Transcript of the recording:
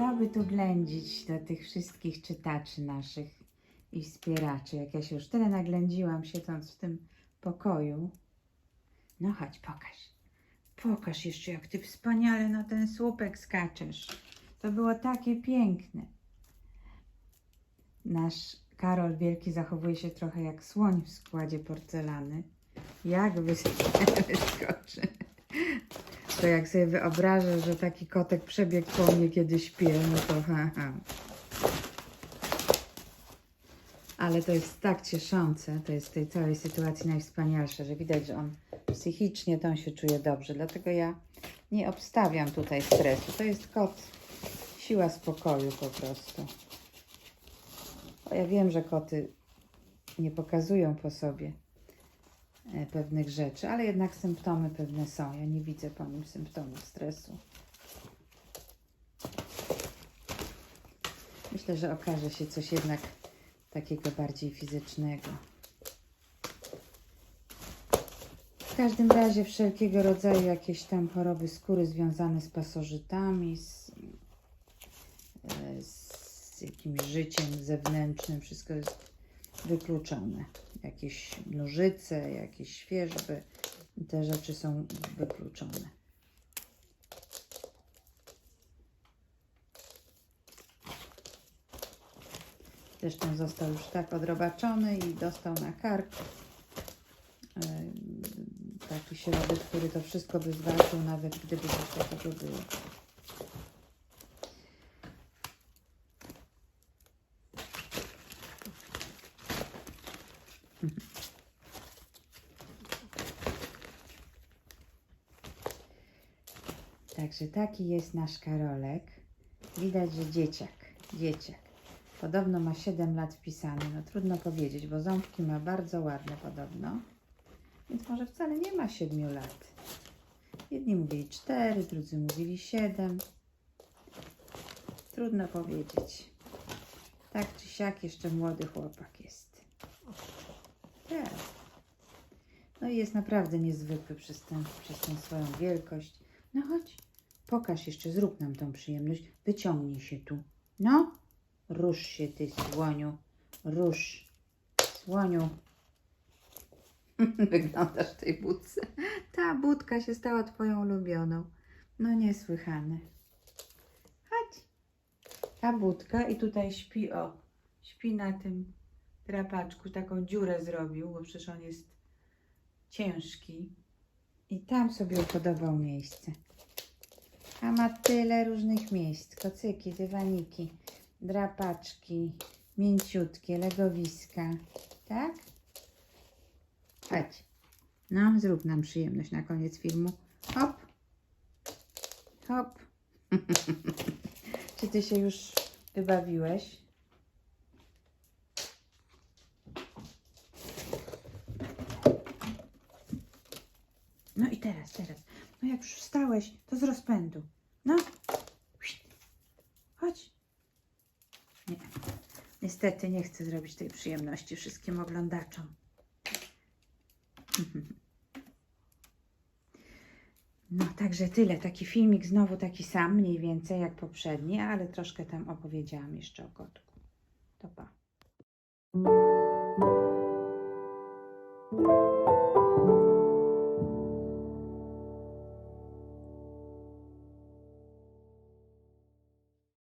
Co by tu ględzić do tych wszystkich czytaczy naszych i wspieraczy, jak ja się już tyle naględziłam siedząc w tym pokoju. No chodź, pokaż. Pokaż jeszcze, jak ty wspaniale na ten słupek skaczesz. To było takie piękne. Nasz Karol Wielki zachowuje się trochę jak słoń w składzie porcelany. Jak wys- wyskoczy. To jak sobie wyobrażę, że taki kotek przebiegł po mnie, kiedy śpię, no to ha, ha. Ale to jest tak cieszące, to jest w tej całej sytuacji najwspanialsze, że widać, że on psychicznie to on się czuje dobrze. Dlatego ja nie obstawiam tutaj stresu. To jest kot, siła spokoju po prostu. Bo ja wiem, że koty nie pokazują po sobie pewnych rzeczy, ale jednak symptomy pewne są. Ja nie widzę po nim symptomów stresu. Myślę, że okaże się coś jednak takiego bardziej fizycznego. W każdym razie wszelkiego rodzaju jakieś tam choroby skóry związane z pasożytami, z, e, z jakimś życiem zewnętrznym, wszystko jest wykluczone. Jakieś nożyce, jakieś świeżby, te rzeczy są wykluczone. Zresztą został już tak odrobaczony i dostał na kark taki środek, który to wszystko by zwalczył, nawet gdyby coś takiego było. Także taki jest nasz Karolek. Widać, że dzieciak, dzieciak. Podobno ma 7 lat wpisany. No trudno powiedzieć, bo ząbki ma bardzo ładne podobno. Więc może wcale nie ma 7 lat. Jedni mówili 4, drudzy mówili 7. Trudno powiedzieć. Tak czy siak jeszcze młody chłopak jest. Tak. No i jest naprawdę niezwykły przez, przez tę swoją wielkość. No chodź, pokaż jeszcze, zrób nam tą przyjemność. Wyciągnij się tu. No, rusz się ty, słoniu. Rusz. Słoniu. Wyglądasz w tej budce. Ta budka się stała twoją ulubioną. No niesłychane. Chodź. Ta budka i tutaj śpi, o, śpi na tym drapaczku. Taką dziurę zrobił, bo przecież on jest ciężki. I tam sobie upodobał miejsce. A ma tyle różnych miejsc. Kocyki, dywaniki, drapaczki, mięciutkie, legowiska. Tak? Chodź. No, zrób nam przyjemność na koniec filmu. Hop. Hop. Czy ty się już wybawiłeś? No i teraz, teraz. No jak już wstałeś, to z rozpędu. No. Chodź. Nie. Niestety nie chcę zrobić tej przyjemności wszystkim oglądaczom. No, także tyle. Taki filmik znowu taki sam, mniej więcej jak poprzedni, ale troszkę tam opowiedziałam jeszcze o kotku.